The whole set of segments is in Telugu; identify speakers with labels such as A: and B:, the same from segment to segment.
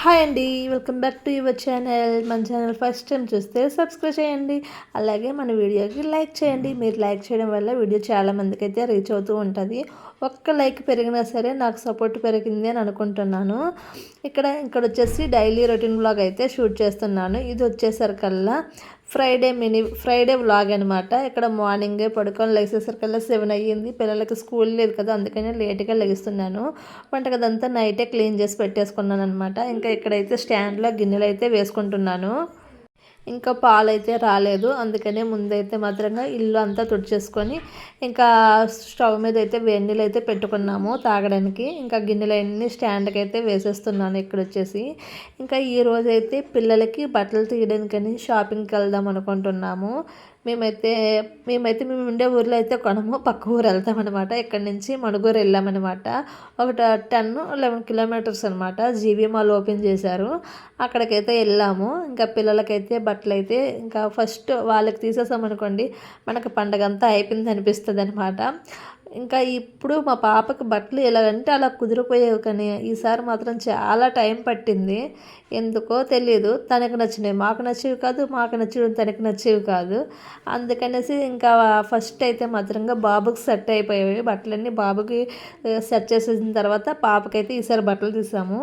A: హాయ్ అండి welcome back to your channel మన ఛానల్ ఫస్ట్ టైం చూస్తే సబ్స్క్రైబ్ చేయండి. అలాగే మన వీడియోకి లైక్ చేయండి. మీరు లైక్ చేయడం వల్ల వీడియో చాలామందికి అయితే రీచ్ అవుతూ ఉంటుంది. ఒక్క లైక్ పెరిగినా సరే నాకు సపోర్ట్ పెరిగింది అని అనుకుంటున్నాను. ఇక్కడ ఇక్కడ వచ్చేసి డైలీ రొటీన్ బ్లాగ్ అయితే షూట్ చేస్తున్నాను. ఇది వచ్చేసరికల్లా ఫ్రైడే మినీ ఫ్రైడే వ్లాగ్ అనమాట ఇక్కడ మార్నింగే పడుకొని లేచేసరికల్లా సెవెన్ అయ్యింది. పిల్లలకి స్కూల్ లేదు కదా అందుకని లేట్గా లెగిస్తున్నాను వంటగదంతా నైటే క్లీన్ చేసి పెట్టేసుకున్నాను అనమాట ఇంకా ఇక్కడైతే స్టాండ్లో గిన్నెలు అయితే వేసుకుంటున్నాను. ఇంకా పాలు అయితే రాలేదు. అందుకనే ముందైతే మాత్రంగా ఇల్లు అంతా తుడిచేసుకొని ఇంకా స్టవ్ మీద అయితే వెన్నీళ్ళు అయితే పెట్టుకున్నాము తాగడానికి. ఇంకా గిన్నెలన్నీ స్టాండ్కి అయితే వేసేస్తున్నాను ఇక్కడ వచ్చేసి ఇంకా ఈ రోజైతే పిల్లలకి బట్టలు తీయడానికని షాపింగ్కి వెళ్దాం అనుకుంటున్నాము. మేమైతే మేమైతే మేము ఉండే ఊర్లో అయితే కొనము పక్క ఊరు వెళ్తామన్నమాట. ఇక్కడ నుంచి మణుగూరు వెళ్ళామన్నమాట. ఒక టెన్ లెవెన్ కిలోమీటర్స్ అనమాట జీవీ మాల్ ఓపెన్ చేశారు. అక్కడికైతే వెళ్ళాము. ఇంకా పిల్లలకైతే బట్టలు అయితే ఇంకా ఫస్ట్ వాళ్ళకి తీసేసామనుకోండి మనకు పండగ అంతా అయిపోయింది అనిపిస్తుంది అనమాట ఇంకా ఇప్పుడు మా పాపకి బట్టలు ఎలాగంటే అలా కుదిరిపోయేవి కానీ ఈసారి మాత్రం చాలా టైం పట్టింది. ఎందుకో తెలియదు తనకు నచ్చినవి మాకు నచ్చేవి కాదు మాకు నచ్చేవి తనకు నచ్చేవి కాదు. అందుకనేసి ఇంకా ఫస్ట్ అయితే మాత్రంగా బాబుకి సెట్ అయిపోయేవి బట్టలన్నీ బాబుకి సెట్ చేసేసిన తర్వాత పాపకైతే ఈసారి బట్టలు తీసాము.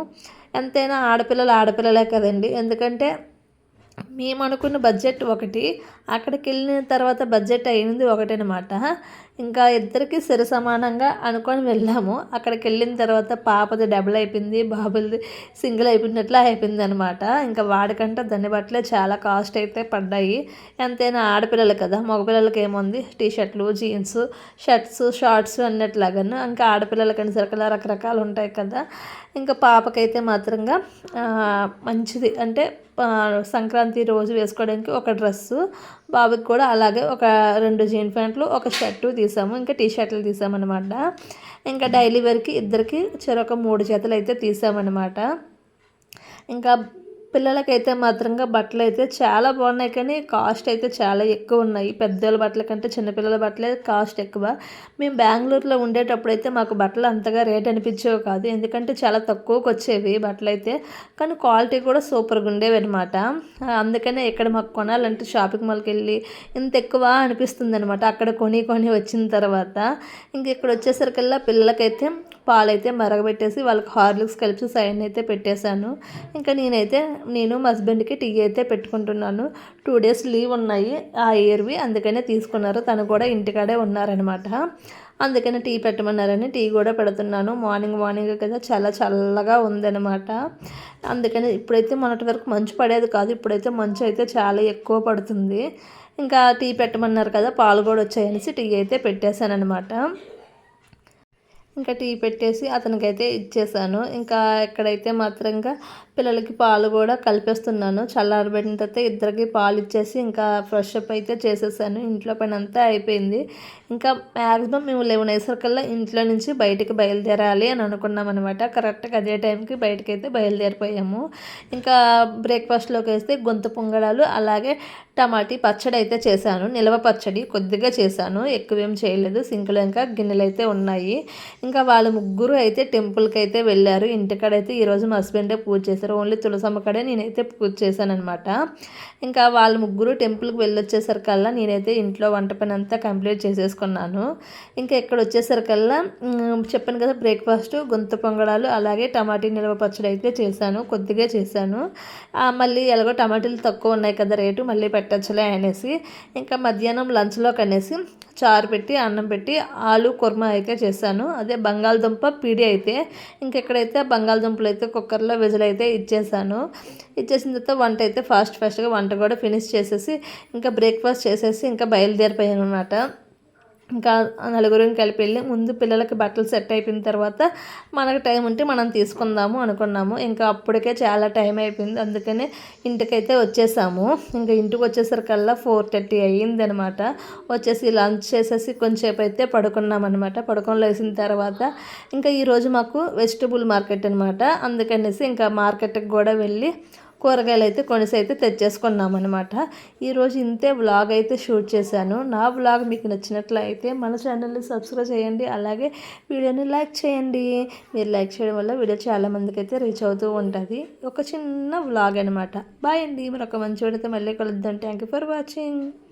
A: ఎంతైనా ఆడపిల్లలు ఆడపిల్లలే కదండి. ఎందుకంటే మేము అనుకున్న బడ్జెట్ ఒకటి అక్కడికి వెళ్ళిన తర్వాత బడ్జెట్ అయింది ఒకటనమాట. ఇంకా ఇద్దరికి సరి సమానంగా అనుకొని వెళ్ళాము. అక్కడికి వెళ్ళిన తర్వాత పాపది డబుల్ అయిపోయింది బాబులది సింగిల్ అయిపోయినట్లు అయిపోయింది అనమాట ఇంకా వాడికంటే దాన్ని బట్టలే చాలా కాస్ట్ అయితే పడ్డాయి. ఎంతైనా ఆడపిల్లలు కదా మగపిల్లలకి ఏముంది? టీ షర్ట్లు జీన్స్ షర్ట్స్ షార్ట్స్ అన్నట్లాగాను. ఇంకా ఆడపిల్లలకి సరికలా రకరకాలు ఉంటాయి కదా. ఇంకా పాపకైతే మాత్రంగా మంచిది. అంటే సంక్రాంతి రోజు వేసుకోవడానికి ఒక డ్రెస్సు. బాబుకి కూడా అలాగే ఒక రెండు జీన్ ప్యాంట్లు ఒక షర్టు తీసాము. ఇంకా టీ షర్ట్లు తీసామన్నమాట. ఇంకా డైలీ వేర్కి ఇద్దరికి చెరొక మూడు జతలు అయితే తీసామన్నమాట. ఇంకా పిల్లలకైతే మాత్రంగా బట్టలు అయితే చాలా బాగున్నాయి కానీ కాస్ట్ అయితే చాలా ఎక్కువ ఉన్నాయి. పెద్దోళ్ళ బట్టల కంటే చిన్నపిల్లల బట్టలే కాస్ట్ ఎక్కువ. మేము బెంగళూరులో ఉండేటప్పుడు అయితే మాకు బట్టలు అంతగా రేట్ అనిపించేవి కాదు. ఎందుకంటే చాలా తక్కువకి వచ్చేవి బట్టలు అయితే. కానీ క్వాలిటీ కూడా సూపర్గా ఉండేవి అనమాట అందుకనే ఇక్కడ మాకు కొనాలంటే షాపింగ్ మాల్కి వెళ్ళి ఇంత ఎక్కువ అనిపిస్తుంది అనమాట అక్కడ కొని కొని వచ్చిన తర్వాత. ఇంక ఇక్కడ వచ్చేసరికల్లా పిల్లలకైతే పాలైతే మరగబెట్టేసి వాళ్ళకి హార్లిక్స్ కలిపి సైన్ అయితే పెట్టేశాను. ఇంకా నేనైతే నేను మా హస్బెండ్కి టీ అయితే పెట్టుకుంటున్నాను. టూ డేస్ లీవ్ ఉన్నాయి ఆ ఇయర్వి అందుకనే తీసుకున్నారు. తను కూడా ఇంటికాడే ఉన్నారనమాట. అందుకని టీ పెట్టమన్నారని టీ కూడా పెడుతున్నాను. మార్నింగ్ మార్నింగ్ కదా చాలా చల్లగా ఉందనమాట. అందుకని ఇప్పుడైతే మొన్నటి వరకు మంచు పడేది కాదు ఇప్పుడైతే మంచు అయితే చాలా ఎక్కువ పడుతుంది. ఇంకా టీ పెట్టమన్నారు కదా పాలు కూడా వచ్చాయనేసి టీ అయితే పెట్టేశాను అనమాట ఇంకా టీ పెట్టేసి అతనికైతే ఇచ్చేసాను. ఇంకా ఎక్కడైతే మాత్రంగా పిల్లలకి పాలు కూడా కలిపేస్తున్నాను. చల్లారబెట్టిన తర్వాత ఇద్దరికి పాలు ఇచ్చేసి ఇంకా ఫ్రెష్ అప్ అయితే చేసేసాను. ఇంట్లో పని అంతా అయిపోయింది. ఇంకా మ్యాక్సిమం మేము లెవెన్ అయ్యేసరికల్లా ఇంట్లో నుంచి బయటికి బయలుదేరాలి అని అనుకున్నాం అనమాట కరెక్ట్గా అదే టైంకి బయటకి అయితే బయలుదేరిపోయాము. ఇంకా బ్రేక్ఫాస్ట్లోకి వేస్తే గొంతు పొంగడాలు అలాగే టమాటీ పచ్చడి అయితే చేశాను. నిలవ పచ్చడి కొద్దిగా చేశాను. ఎక్కువేం చేయలేదు. సింకులు ఇంకా గిన్నెలు అయితే ఉన్నాయి. ఇంకా వాళ్ళ ముగ్గురు అయితే టెంపుల్కి అయితే వెళ్ళారు. ఇంటికాడైతే ఈరోజు మా హస్బెండే పూజ చేశారు. ఓన్లీ తులసమ్మ కాడే నేనైతే పూజ చేశాను అనమాట ఇంకా వాళ్ళ ముగ్గురు టెంపుల్కి వెళ్ళొచ్చేసరికల్లా నేనైతే ఇంట్లో వంట పని అంతా కంప్లీట్ చేసేసుకున్నాను. ఇంకా ఇక్కడ వచ్చేసరికల్లా చెప్పాను కదా బ్రేక్ఫాస్ట్ గొంతు పొంగడాలు అలాగే టమాటీ నిల్వ పచ్చడి అయితే చేశాను. కొద్దిగా చేశాను. మళ్ళీ ఎలాగో టమాటీలు తక్కువ ఉన్నాయి కదా రేటు మళ్ళీ పెట్టచ్చులే అనేసి ఇంకా మధ్యాహ్నం లంచ్లోకి అనేసి చారు పెట్టి అన్నం పెట్టి ఆలు కుర్మా అయితే చేశాను. అదే బంగాళదుంప పీడి అయితే ఇంకెక్కడైతే బంగాళదుంపలు అయితే కుక్కర్లో విజిల్ అయితే ఇచ్చేసాను ఇచ్చేసిన తర్వాత వంట అయితే ఫాస్ట్ ఫాస్ట్గా వంట కూడా ఫినిష్ చేసేసి ఇంకా బ్రేక్ఫాస్ట్ చేసేసి ఇంకా బయలుదేరిపోయాను అనమాట ఇంకా నలుగురం కలిపి వెళ్ళి ముందు పిల్లలకి బట్టలు సెట్ అయిపోయిన తర్వాత మనకు టైం ఉంటే మనం తీసుకుందాము అనుకున్నాము. ఇంకా అప్పటికే చాలా టైం అయిపోయింది. అందుకనే ఇంటికైతే వచ్చేసాము. ఇంకా ఇంటికి వచ్చేసరికల్లా ఫోర్ థర్టీ అయ్యింది అనమాట వచ్చేసి లంచ్ చేసేసి కొంచెంసేపు అయితే పడుకున్నాం అనమాట పడుకొని లేసిన తర్వాత ఇంకా ఈరోజు మాకు వెజిటబుల్ మార్కెట్ అనమాట. అందుకనేసి ఇంకా మార్కెట్కి కూడా వెళ్ళి కూరగాయలు అయితే కొనేసి అయితే తెచ్చేసుకున్నాం అనమాట ఈరోజు ఇంతే వ్లాగ్ అయితే షూట్ చేశాను. నా వ్లాగ్ మీకు నచ్చినట్లయితే మన ఛానల్ని సబ్స్క్రైబ్ చేయండి. అలాగే వీడియోని లైక్ చేయండి. మీరు లైక్ చేయడం వల్ల వీడియో చాలా మందికి అయితే రీచ్ అవుతూ ఉంటుంది. ఒక చిన్న వ్లాగ్ అనమాట బాయ్ అండి. మరొక ఒక మంచి వీడియోతో మళ్ళీ కలుద్దాం. Thank you for watching